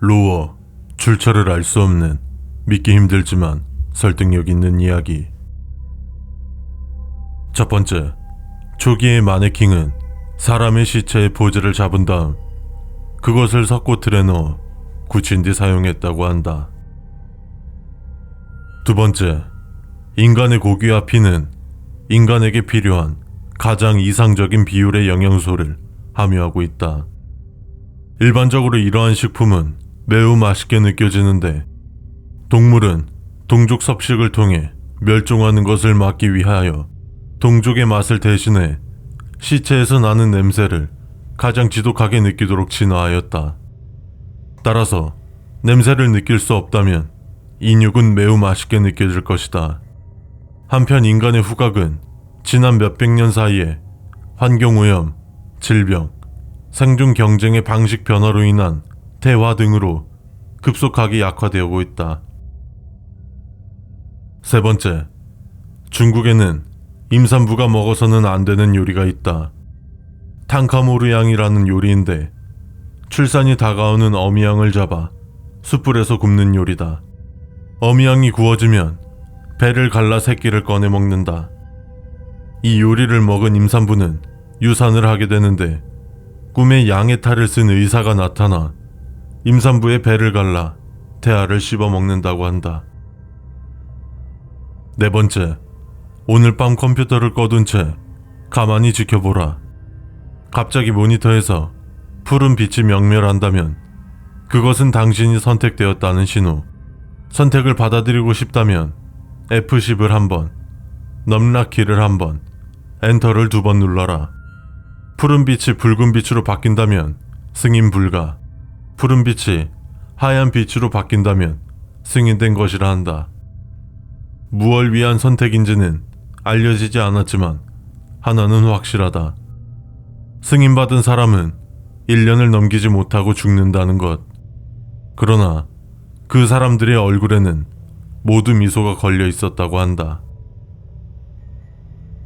로어, 출처를 알 수 없는 믿기 힘들지만 설득력 있는 이야기. 첫 번째, 초기의 마네킹은 사람의 시체의 포즈를 잡은 다음 그것을 석고틀에 넣어 굳힌 뒤 사용했다고 한다. 두 번째, 인간의 고기와 피는 인간에게 필요한 가장 이상적인 비율의 영양소를 함유하고 있다. 일반적으로 이러한 식품은 매우 맛있게 느껴지는데 동물은 동족 섭식을 통해 멸종하는 것을 막기 위하여 동족의 맛을 대신해 시체에서 나는 냄새를 가장 지독하게 느끼도록 진화하였다. 따라서 냄새를 느낄 수 없다면 인육은 매우 맛있게 느껴질 것이다. 한편 인간의 후각은 지난 몇백 년 사이에 환경오염, 질병, 생존 경쟁의 방식 변화로 인한 대화 등으로 급속하게 약화되고 있다. 세 번째, 중국에는 임산부가 먹어서는 안 되는 요리가 있다. 탕카모르 양이라는 요리인데 출산이 다가오는 어미양을 잡아 숯불에서 굽는 요리다. 어미양이 구워지면 배를 갈라 새끼를 꺼내 먹는다. 이 요리를 먹은 임산부는 유산을 하게 되는데 꿈에 양의 탈을 쓴 의사가 나타나 임산부의 배를 갈라 태아를 씹어 먹는다고 한다. 네 번째, 오늘 밤 컴퓨터를 꺼둔 채 가만히 지켜보라. 갑자기 모니터에서 푸른 빛이 명멸한다면 그것은 당신이 선택되었다는 신호. 선택을 받아들이고 싶다면 F10을 한 번, 넘락키를 한 번, 엔터를 두 번 눌러라. 푸른 빛이 붉은 빛으로 바뀐다면 승인 불가. 푸른 빛이 하얀 빛으로 바뀐다면 승인된 것이라 한다. 무얼 위한 선택인지는 알려지지 않았지만 하나는 확실하다. 승인받은 사람은 1년을 넘기지 못하고 죽는다는 것. 그러나 그 사람들의 얼굴에는 모두 미소가 걸려 있었다고 한다.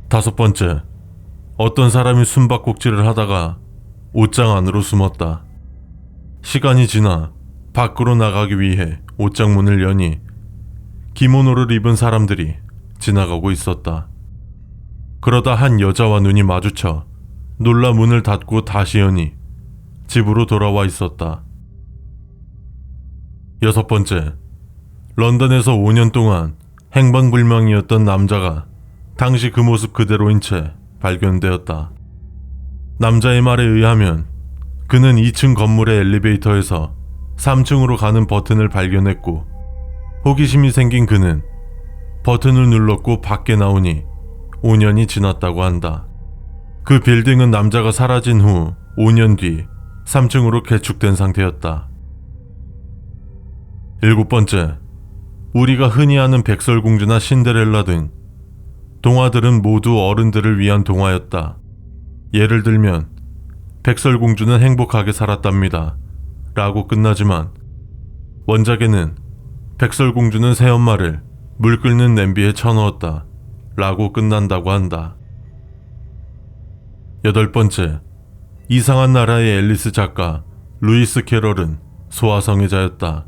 다섯 번째, 어떤 사람이 숨바꼭질을 하다가 옷장 안으로 숨었다. 시간이 지나 밖으로 나가기 위해 옷장 문을 여니 기모노를 입은 사람들이 지나가고 있었다. 그러다 한 여자와 눈이 마주쳐 놀라 문을 닫고 다시 여니 집으로 돌아와 있었다. 여섯 번째, 런던에서 5년 동안 행방불명이었던 남자가 당시 그 모습 그대로인 채 발견되었다. 남자의 말에 의하면 그는 2층 건물의 엘리베이터에서 3층으로 가는 버튼을 발견했고 호기심이 생긴 그는 버튼을 눌렀고 밖에 나오니 5년이 지났다고 한다. 그 빌딩은 남자가 사라진 후 5년 뒤 3층으로 개축된 상태였다. 일곱 번째, 우리가 흔히 아는 백설공주나 신데렐라 등 동화들은 모두 어른들을 위한 동화였다. 예를 들면 백설공주는 행복하게 살았답니다. 라고 끝나지만 원작에는 백설공주는 새엄마를 물 끓는 냄비에 쳐넣었다. 라고 끝난다고 한다. 여덟 번째, 이상한 나라의 앨리스 작가 루이스 캐럴은 소아성애자였다.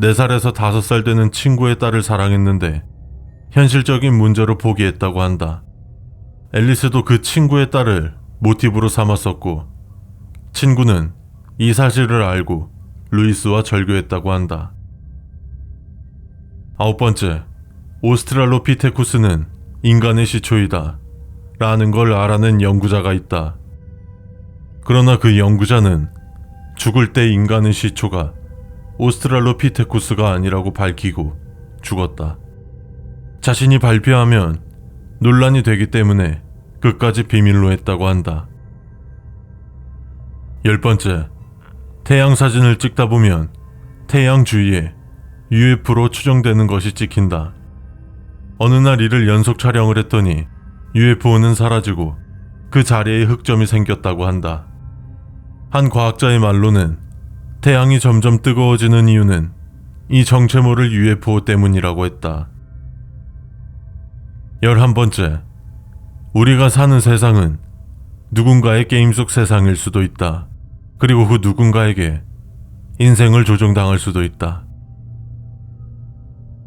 4살에서 5살 되는 친구의 딸을 사랑했는데 현실적인 문제로 포기했다고 한다. 앨리스도 그 친구의 딸을 모티브로 삼았었고 친구는 이 사실을 알고 루이스와 절교했다고 한다. 아홉 번째, 오스트랄로피테쿠스는 인간의 시초이다. 라는 걸 알아낸 연구자가 있다. 그러나 그 연구자는 죽을 때 인간의 시초가 오스트랄로피테쿠스가 아니라고 밝히고 죽었다. 자신이 발표하면 논란이 되기 때문에 끝까지 비밀로 했다고 한다. 열 번째, 태양 사진을 찍다 보면 태양 주위에 UFO로 추정되는 것이 찍힌다. 어느 날 이를 연속 촬영을 했더니 UFO는 사라지고 그 자리에 흑점이 생겼다고 한다. 한 과학자의 말로는 태양이 점점 뜨거워지는 이유는 이 정체 모를 UFO 때문이라고 했다. 열한 번째, 우리가 사는 세상은 누군가의 게임 속 세상일 수도 있다. 그리고 그 누군가에게 인생을 조종당할 수도 있다.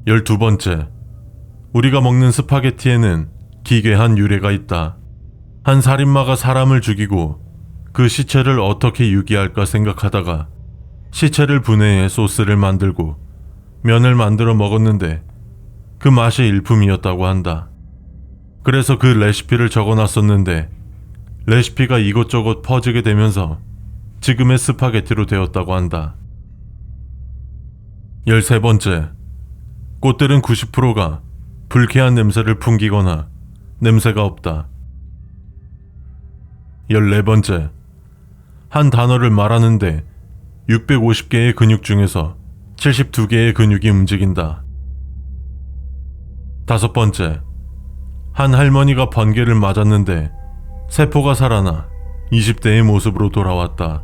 열두 번째, 우리가 먹는 스파게티에는 기괴한 유래가 있다. 한 살인마가 사람을 죽이고 그 시체를 어떻게 유기할까 생각하다가 시체를 분해해 소스를 만들고 면을 만들어 먹었는데 그 맛이 일품이었다고 한다. 그래서 그 레시피를 적어 놨었는데 레시피가 이곳저곳 퍼지게 되면서 지금의 스파게티로 되었다고 한다. 13번째. 꽃들은 90%가 불쾌한 냄새를 풍기거나 냄새가 없다. 14번째. 한 단어를 말하는데 650개의 근육 중에서 72개의 근육이 움직인다. 다섯 번째. 한 할머니가 번개를 맞았는데 세포가 살아나 20대의 모습으로 돌아왔다.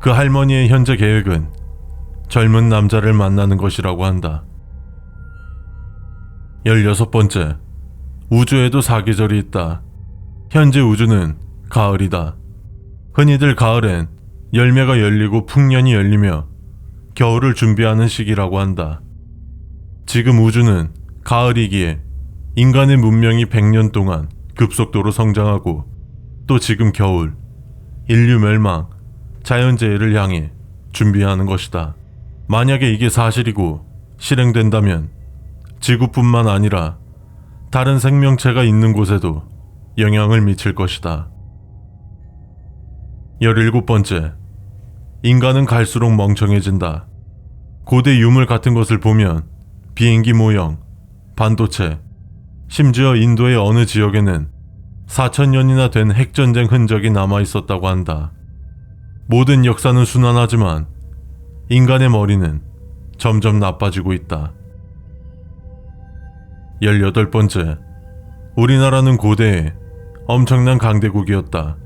그 할머니의 현재 계획은 젊은 남자를 만나는 것이라고 한다. 16번째. 우주에도 사계절이 있다. 현재 우주는 가을이다. 흔히들 가을엔 열매가 열리고 풍년이 열리며 겨울을 준비하는 시기라고 한다. 지금 우주는 가을이기에 인간의 문명이 100년 동안 급속도로 성장하고 또 지금 겨울, 인류 멸망, 자연재해를 향해 준비하는 것이다. 만약에 이게 사실이고 실행된다면 지구뿐만 아니라 다른 생명체가 있는 곳에도 영향을 미칠 것이다. 17번째. 인간은 갈수록 멍청해진다. 고대 유물 같은 것을 보면 비행기 모형, 반도체, 심지어 인도의 어느 지역에는 4천년이나 된 핵전쟁 흔적이 남아 있었다고 한다. 모든 역사는 순환하지만 인간의 머리는 점점 나빠지고 있다. 18번째. 우리나라는 고대에 엄청난 강대국이었다.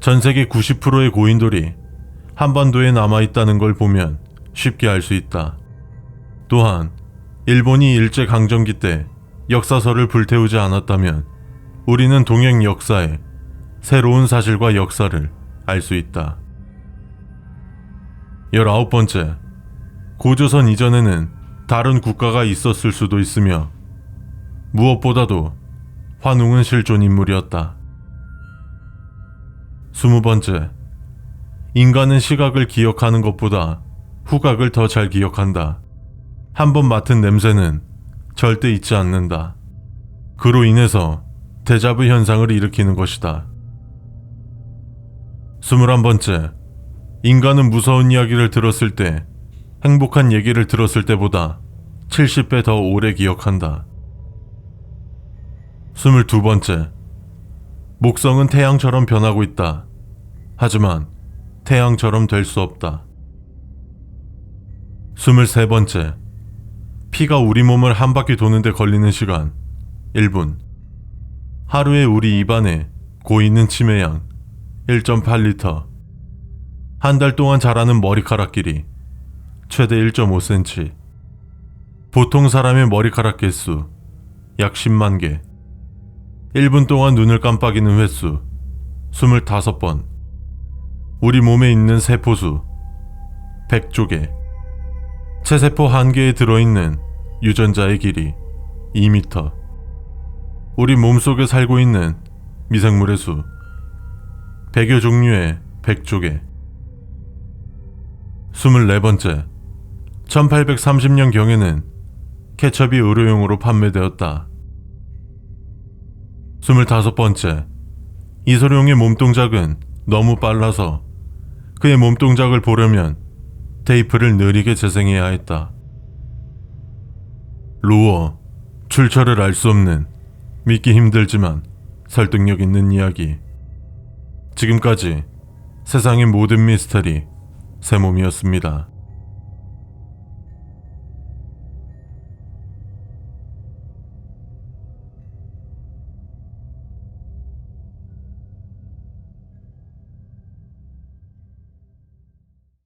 전 세계 90%의 고인돌이 한반도에 남아 있다는 걸 보면 쉽게 알 수 있다. 또한 일본이 일제 강점기 때 역사서를 불태우지 않았다면 우리는 동양 역사에 새로운 사실과 역사를 알 수 있다. 19번째. 고조선 이전에는 다른 국가가 있었을 수도 있으며 무엇보다도 환웅은 실존 인물이었다. 20번째. 인간은 시각을 기억하는 것보다 후각을 더 잘 기억한다. 한 번 맡은 냄새는 절대 잊지 않는다. 그로 인해서 대자부 현상을 일으키는 것이다. 21번째. 인간은 무서운 이야기를 들었을 때 행복한 얘기를 들었을 때보다 70배 더 오래 기억한다. 22번째. 목성은 태양처럼 변하고 있다. 하지만 태양처럼 될 수 없다. 23번째. 피가 우리 몸을 한 바퀴 도는데 걸리는 시간 1분. 하루에 우리 입안에 고이는 치매양 1.8리터. 한 달 동안 자라는 머리카락 길이 최대 1.5cm. 보통 사람의 머리카락 개수 약 10만 개. 1분 동안 눈을 깜빡이는 횟수 25번. 우리 몸에 있는 세포수 100조 개. 체세포 한 개에 들어있는 유전자의 길이 2m. 우리 몸속에 살고 있는 미생물의 수 100여 종류의 100조 개. 24번째. 1830년 경에는 케첩이 의료용으로 판매되었다. 25번째. 이소룡의 몸동작은 너무 빨라서 그의 몸동작을 보려면 테이프를 느리게 재생해야 했다. 로어, 출처를 알 수 없는 믿기 힘들지만 설득력 있는 이야기. 지금까지 세상의 모든 미스터리 새 몸이었습니다.